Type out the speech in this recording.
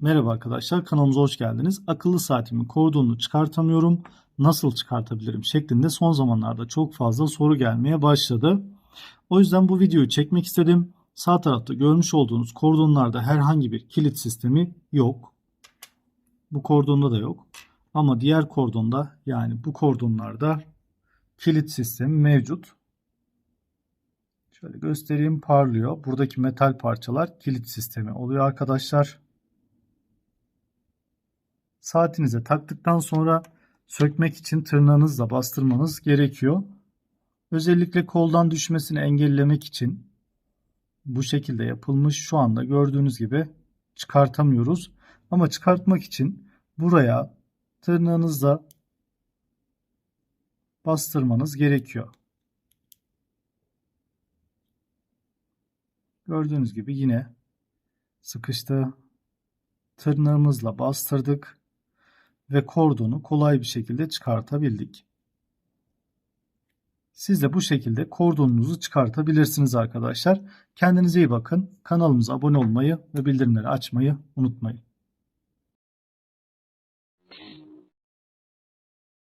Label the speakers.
Speaker 1: Merhaba arkadaşlar kanalımıza hoş geldiniz. Akıllı saatimin kordonunu çıkartamıyorum. Nasıl çıkartabilirim şeklinde son zamanlarda çok fazla soru gelmeye başladı. O yüzden bu videoyu çekmek istedim. Sağ tarafta görmüş olduğunuz kordonlarda herhangi bir kilit sistemi yok. Bu kordonda da yok. Ama diğer kordonda yani bu kordonlarda kilit sistemi mevcut. Şöyle göstereyim parlıyor. Buradaki metal parçalar kilit sistemi oluyor arkadaşlar. Saatinize taktıktan sonra sökmek için tırnağınızla bastırmanız gerekiyor. Özellikle koldan düşmesini engellemek için bu şekilde yapılmış. Şu anda gördüğünüz gibi çıkartamıyoruz. Ama çıkartmak için buraya tırnağınızla bastırmanız gerekiyor. Gördüğünüz gibi yine sıkıştı. Tırnağımızla bastırdık ve kordonu kolay bir şekilde çıkartabildik. Siz de bu şekilde kordonunuzu çıkartabilirsiniz arkadaşlar. Kendinize iyi bakın. Kanalımıza abone olmayı ve bildirimleri açmayı unutmayın.